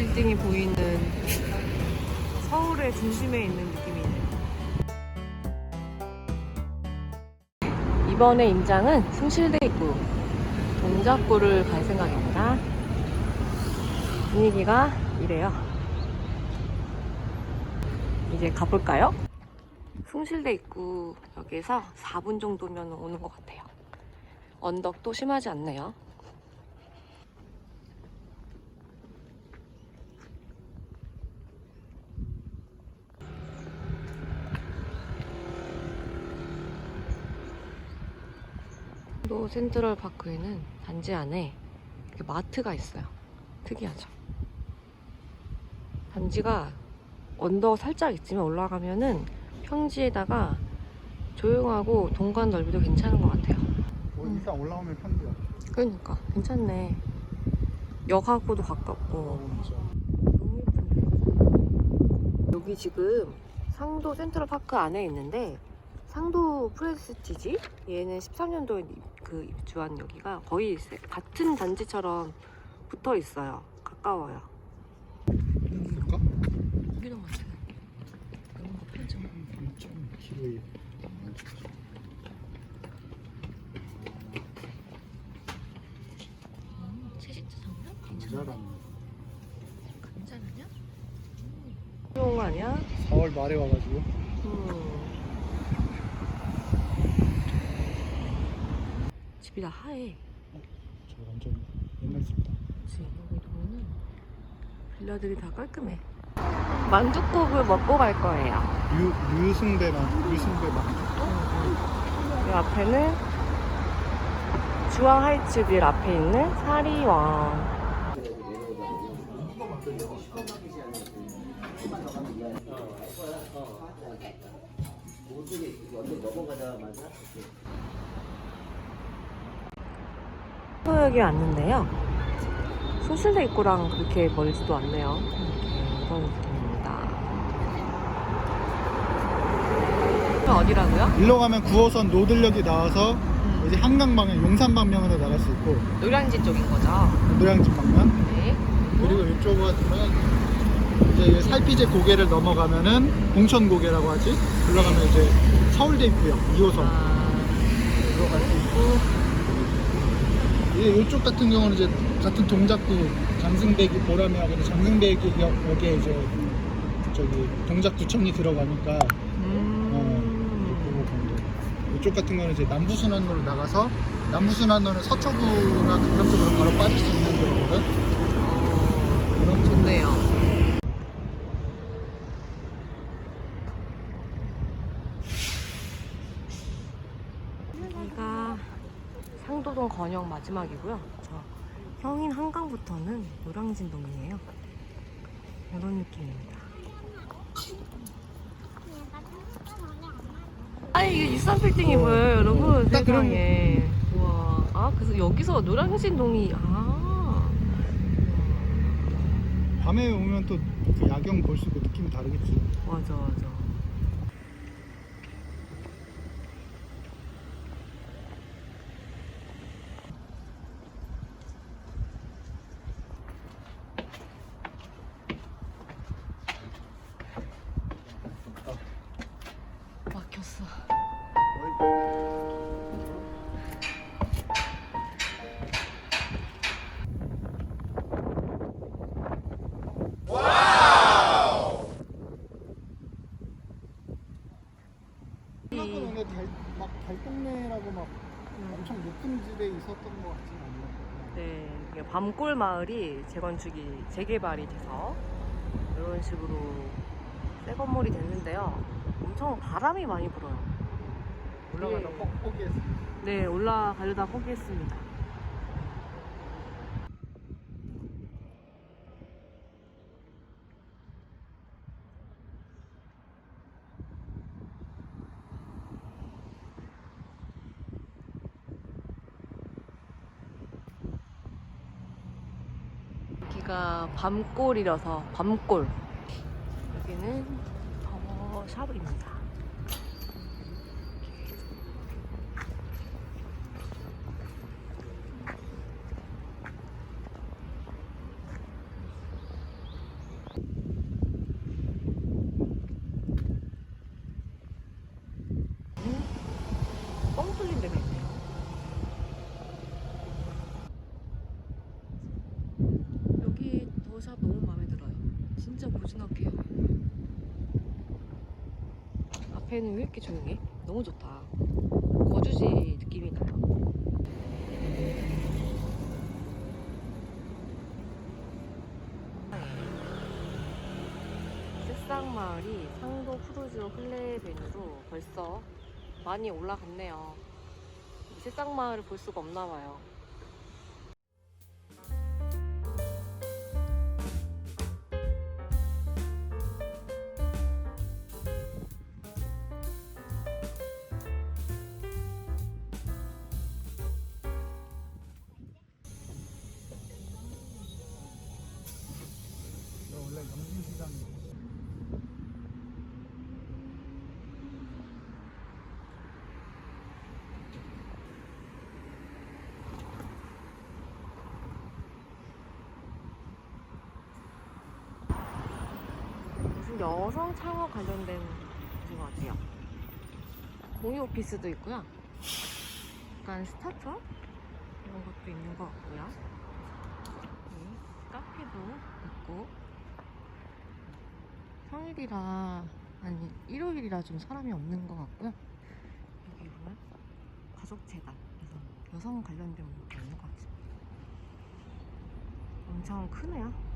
빌딩이 보이는 서울의 중심에 있는 느낌이네요. 이번에 임장은 숭실대 입구 동작구를 갈 생각입니다. 분위기가 이래요. 이제 가볼까요? 숭실대 입구 역에서 4분 정도면 오는 것 같아요. 언덕도 심하지 않네요. 또 센트럴 파크에는 단지 안에 이렇게 마트가 있어요. 특이하죠. 단지가 언덕 살짝 있지만 올라가면은 평지에다가 조용하고 동간 넓이도 괜찮은 것 같아요. 뭐 이상 올라오면 편리야. 그러니까 괜찮네. 역하고도 가깝고 어. 너무 예쁜데. 여기 지금 상도 센트럴 파크 안에 있는데 상도 프레스티지 얘는 13년도에 그 입주한 여기가 거의 세- 같은 단지처럼 붙어 있어요. 가까워요. 그럴까? 여기도 같아. 너무. 3.kg에 채식자 장면? 모자란 괜찮으냐? 좋은 거 아니야? 4월 말에 와가지고 음. 집이 다 하얘. 저 완전 옛날 집이다. 그치 여기 보면은 빌라들이 다 깔끔해 만둣국을 먹고 갈 거예요 유 유승배만 유승배만. 이 앞에는 주황 하이츠 빌 앞에 있는 사리왕 소역에 왔는데요 소실대 입구랑 그렇게 멀지도 않네요 이렇게 이런 느낌입니다 어디라고요? 일로 가면 9호선 노들역이 나와서 이제 한강 방향, 용산 방향으로 나갈 수 있고 노량진 쪽인 거죠? 노량진 방향. 네. 그리고 이쪽으로 가면 이제 살피제 고개를 넘어가면은 봉천 고개라고 하지. 올라가면 이제 서울대 입구역 2호선. 아, 들어갈 수 있고 이쪽 같은 경우는 이제 같은 동작구 장승배기 보라매하고 장승배기 역 여기에 이제 저기 동작구청이 들어가니까 음. 어. 이쪽 같은 거는 이제 남부순환로로 나가서 남부순환로는 서초구나 강남 쪽으로 바로 빠질 수 있는 거거든. 어, 이런 좋네요. 여기가 상도동 건영 마지막이고요. 저 형인 한강부터는 노량진동이에요. 이런 느낌입니다. 아 이게 63빌딩이 보여요, 여러분. 딱 그런- 세상에. 와, 아 그래서 여기서 노량진동이 아. 밤에 오면 또그 야경 볼 수 있고 느낌이 다르겠지. 맞아 맞아 생각보다 달, 막 달동네라고 막 엄청 높은 집에 있었던 것 같지는 않네. 네 이게 밤골 마을이 재건축이 재개발이 돼서 이런 식으로 새 건물이 됐는데요 엄청 바람이 많이 불어요 올라가다 예. 뻑 포기했어. 네, 올라가려다 포기했습니다. 여기가 밤골이라서 밤골. 여기는 더 샵입니다. 이거 샵 너무 마음에 들어요. 진짜 고즈넉해요. 앞에는 왜 이렇게 조용해? 너무 좋다. 거주지 느낌이 나요. 새싹마을이 상도 푸르지오 플레벤으로 벌써 많이 올라갔네요. 이 새싹마을을 볼 수가 없나 봐요. 여성 창업 관련된 곳인 것 같아요. 공유 오피스도 있고요. 약간 스타트업 이런 것도 있는 것 같고요. 네, 카페도 있고 평일이라 아니 일요일이라 좀 사람이 없는 것 같고요. 여기 보면 가족재단 그래서 여성 관련된 것도 있는 것 같습니다. 엄청 크네요.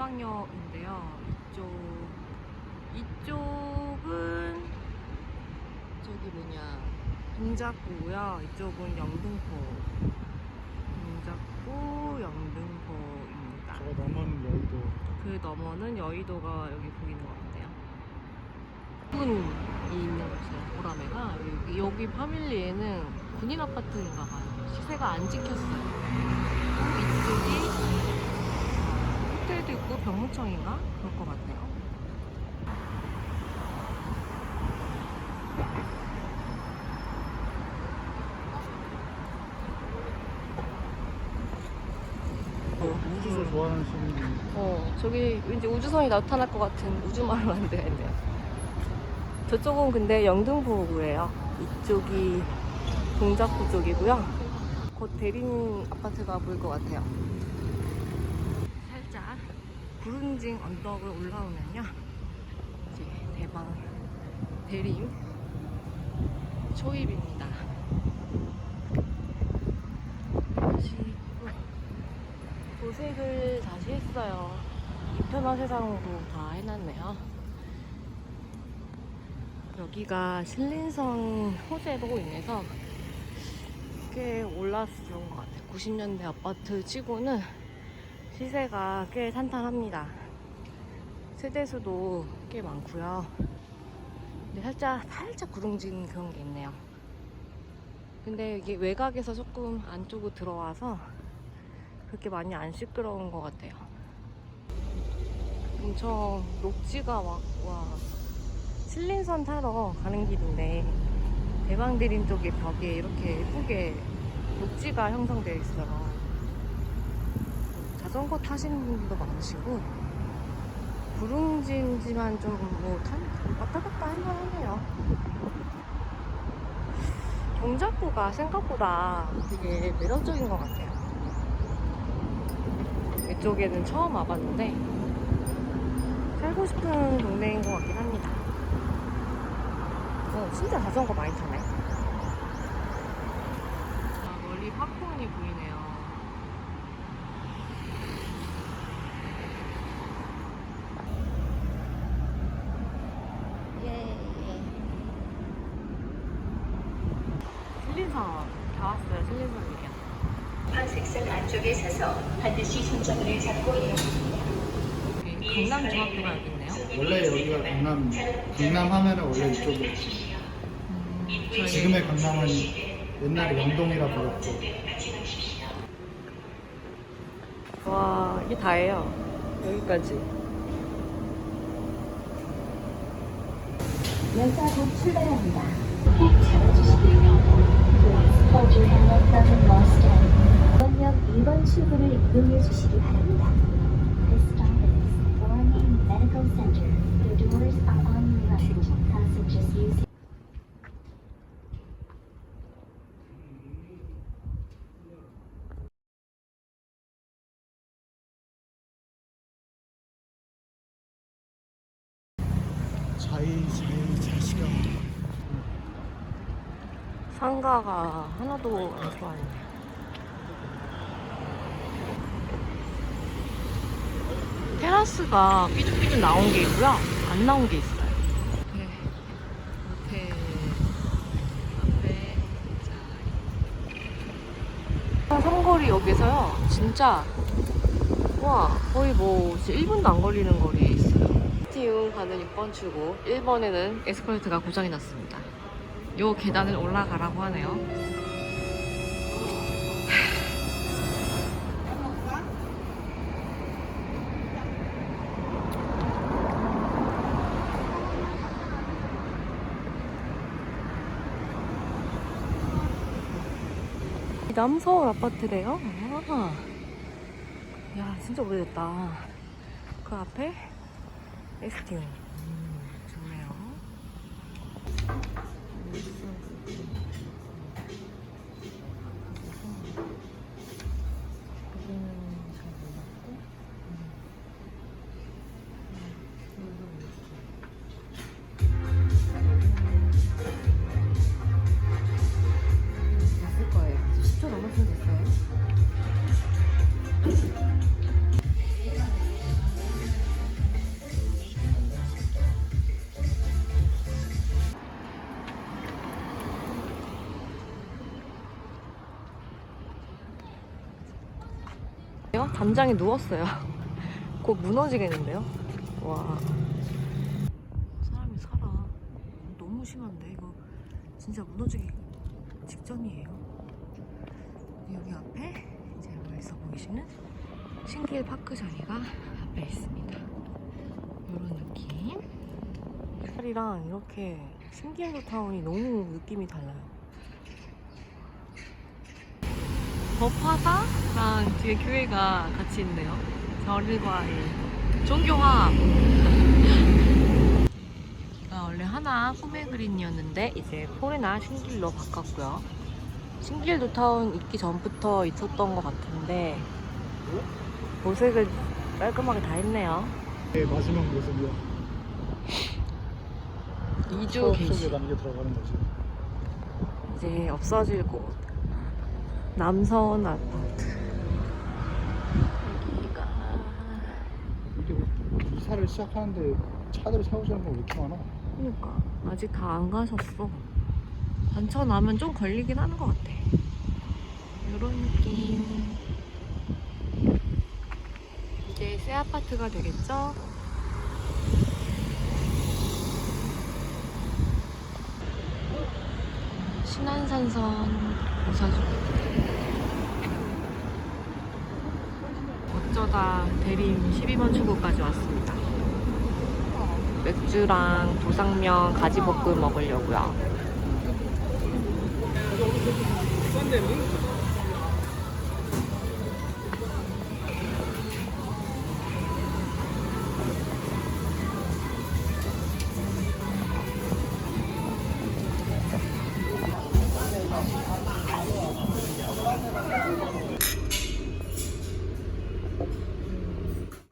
대방역인데요. 이쪽 이쪽은 저기 뭐냐 동작구고요. 이쪽은 영등포. 동작구 영등포입니다. 저거 넘어는 여의도 그 너머는 여의도가 여기 보이는 것 같네요. 군이 있는 곳이에요. 보라매가 여기, 여기 파밀리에는 군인 아파트인가 봐요. 시세가 안 찍혔어요. 이쪽이 호텔도 있고 병무청인가 그럴 것 같아요. 우주소 좋아하는 시민이 어, 저기 왠지 우주선이 나타날 것 같은 우주마을 만들어야 돼요. 저쪽은 근데 영등포구예요. 이쪽이 동작구 쪽이고요. 곧 대림 아파트가 보일 것 같아요. 구름징 언덕을 올라오면요. 이제 대방 대림 초입입니다. 도색을 다시 했어요. 이편화 세상으로 다 해놨네요. 여기가 신린성 호재로 인해서 꽤 올랐던 것 같아요. 90년대 아파트 치고는 시세가 꽤 탄탄합니다. 세대수도 꽤 많고요. 근데 살짝 살짝 구릉진 그런 게 있네요. 근데 이게 외곽에서 조금 안쪽으로 들어와서 그렇게 많이 안 시끄러운 것 같아요. 엄청 녹지가 와, 와 신린선 타러 가는 길인데 대방대림 쪽에 벽에 이렇게 예쁘게 녹지가 형성되어 있어요. 자전거 타시는 분들도 많으시고 구릉진지만 좀뭐 왔다 갔다 할만하네요. 동작구가 생각보다 되게 매력적인 것 같아요. 이쪽에는 처음 와봤는데 살고 싶은 동네인 것 같긴 합니다. 어, 진짜 자전거 많이 타네. 아, 멀리 팝콘이 보이네요. 예. 신린선 다 왔어요. 신린선이에요. 황색선 안쪽에 서서 반드시 손잡이를 잡고 일어납니다. 여기 강남 중학교가 여기 있네요. 원래 여기가 강남 강남 하면은 원래 이쪽으로 음, 저희 지금의 강남은 옛날에 영동이라 불렀고 와 이게 다예요. 여기까지. 열차 곧 출발합니다. 꼭 잡아주시고요. And lost end. 이번역 1번 출구를 이용해 주시기 바랍니다. 상가가 하나도 안 좋아하 테라스가 삐죽삐죽 나온 게 있고요. 안 나온 게 있어요. 네. 호텔 앞에 자. 삼거리 역에서요. 진짜 와 거의 뭐 진짜 1분도 안 걸리는 거리에 있어요. 티움 가는 6번 출구 1번에는 에스컬레이터가 고장이 났습니다. 요 계단을 올라가라고 하네요. 남서울 아파트래요? 아. 야, 진짜 오래됐다. 그 앞에 에스티움. 음, 좋네요. 담장에 누웠어요. 곧 무너지겠는데요? 와. 사람이 살아. 너무 심한데 이거 진짜 무너지기 직전이에요. 여기 앞에 이제 여기서 보이시는 신길 파크 자리가 앞에 있습니다. 이런 느낌. 살이랑 이렇게 신기한 타운이 너무 느낌이 달라요. 법화사랑 뒤에 교회가 같이 있네요. 절과의 종교화. 여기가 원래 하나 꿈의 그린이었는데 이제 폴이나 신길로 바꿨고요. 신길도 타운 있기 전부터 있었던 것 같은데 도색을 깔끔하게 다 했네요. 네, 마지막 모습이야 2주 추억 게시 속에 남겨 들어가는 거지 이제 없어질 곳 남서원 아파트 여기가 이게 왜 이사를 시작하는데 차들을 세우자는 건왜 이렇게 많아? 그러니까 아직 다 안 가셨어 반차 나면 좀 걸리긴 하는 것 같아 이런 느낌 이제 새 아파트가 되겠죠? 신안산선 고사주 어쩌다 대림 12번 출구까지 왔습니다 맥주랑 도상면 가지볶음 먹으려고요.